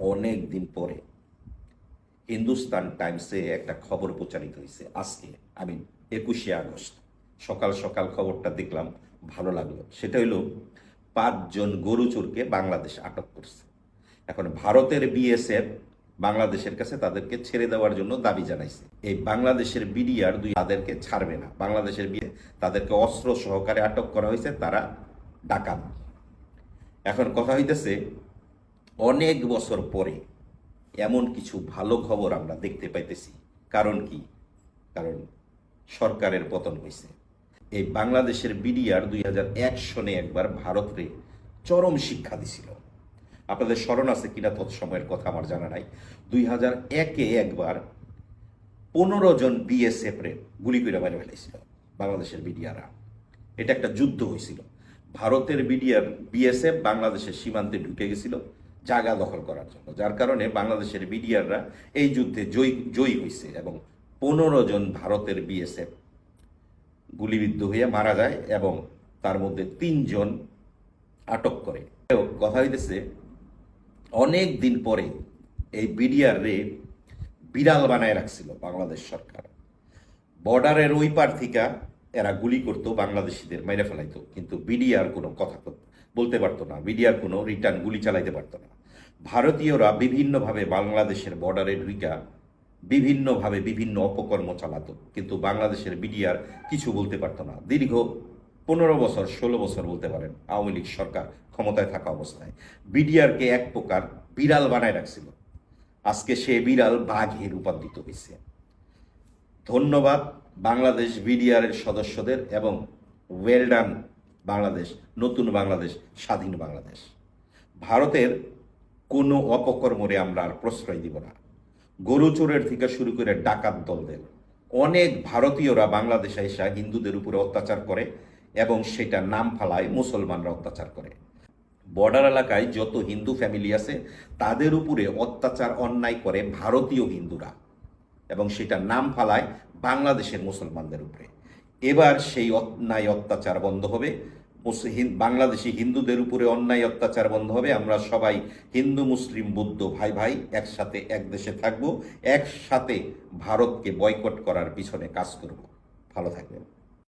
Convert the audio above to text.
অনেক দিন পরে হিন্দুস্তান টাইমসে একটা খবর প্রচারিত হয়েছে আজকে আমি একুশে আগস্ট। সকাল সকাল খবরটা দেখলাম, ভালো লাগল। সেটা হলো পাঁচজন গরু চোরকে বাংলাদেশ আটক করছে। এখন ভারতের বিএসএফ বাংলাদেশের কাছে তাদেরকে ছেড়ে দেওয়ার জন্য দাবি জানাইছে। এই বাংলাদেশের বিডিআর দুই তাদেরকে ছাড়বে না। বাংলাদেশের বিয়ে তাদেরকে অস্ত্র সহকারে আটক করা হয়েছে, তারা ডাকাত। এখন কথা হইতেছে অনেক বছর পরে এমন কিছু ভালো খবর আমরা দেখতে পাইতেছি। কারণ কি? কারণ সরকারের পতন হয়েছে এই বাংলাদেশের বিডিআর দুই হাজার এক সনে একবার ভারতরে চরম শিক্ষা দিছিল। আপনাদের স্মরণ আছে কিনা তৎ সময়ের কথা আমার জানা নাই। দুই হাজার একে একবার পনেরো জন বিএসএফ রে গুলি করে মেরে ফেলেছিল বাংলাদেশের বিডিআররা। এটা একটা যুদ্ধ হয়েছিল ভারতের বিডিআর, বিএসএফ বাংলাদেশের সীমান্তে ঢুকে গেছিল। জায়গা দখল করার জন্য। যার কারণে বাংলাদেশের বিডিআররা এই যুদ্ধে জয়ী জয়ী হয়েছে এবং পনেরো জন ভারতের বিএসএফ গুলিবিদ্ধ হয়ে মারা যায় এবং তার মধ্যে তিনজন আটক করে। কথা হইতেছে, অনেক দিন পরে এই বিডিআর রে বিড়াল বানায় রাখছিল বাংলাদেশ সরকার। বর্ডারের ওই পার এরা গুলি করতো বাংলাদেশিদের মেরে ফেলাইতো, কিন্তু বিডিআর কোনো কথা তো- বলতে পারতো না, মিডিয়ার কোনো রিটার্ন গুলি চালাইতে পারতো না। ভারতীয়রা বিভিন্নভাবে বাংলাদেশের বর্ডারে ঢুইকা বিভিন্নভাবে বিভিন্ন অপকর্ম চালাতো, কিন্তু বাংলাদেশের বিডিআর কিছু বলতে পারতো না। দীর্ঘ পনেরো বছর, ষোলো বছর বলতে পারেন, আওয়ামী লীগ সরকার ক্ষমতায় থাকা অবস্থায় বিডিআরকে এক প্রকার বিড়াল বানায় রাখছিল। আজকে সে বিড়াল বাঘে রূপান্তরিত হয়েছে। ধন্যবাদ বাংলাদেশ বিডিআরের সদস্যদের এবং ওয়েলডান বাংলাদেশ, নতুন বাংলাদেশ, স্বাধীন বাংলাদেশ। ভারতের কোনো অপকর্মরে আমরা আর প্রশ্রয় দিব না। গরু চোরের থেকে শুরু করে ডাকাত দলদের। অনেক ভারতীয়রা বাংলাদেশে এসে হিন্দুদের উপরে অত্যাচার করে এবং সেটা নাম ফালায় মুসলমানরা অত্যাচার করে। বর্ডার এলাকায় যত হিন্দু ফ্যামিলি আছে, তাদের উপরে অত্যাচার, অন্যায় করে ভারতীয় হিন্দুরা এবং সেটা নাম ফালায় বাংলাদেশের মুসলমানদের উপরে। এবার সেই অন্যায় অত্যাচার বন্ধ হবে। বাংলাদেশি হিন্দুদের উপরে অন্যায় অত্যাচার বন্ধ হবে। আমরা সবাই হিন্দু, মুসলিম, বৌদ্ধ ভাই ভাই একসাথে এক দেশে থাকব। একসাথে ভারতকে বয়কট করার পিছনে কাজ করব। ভালো থাকবেন।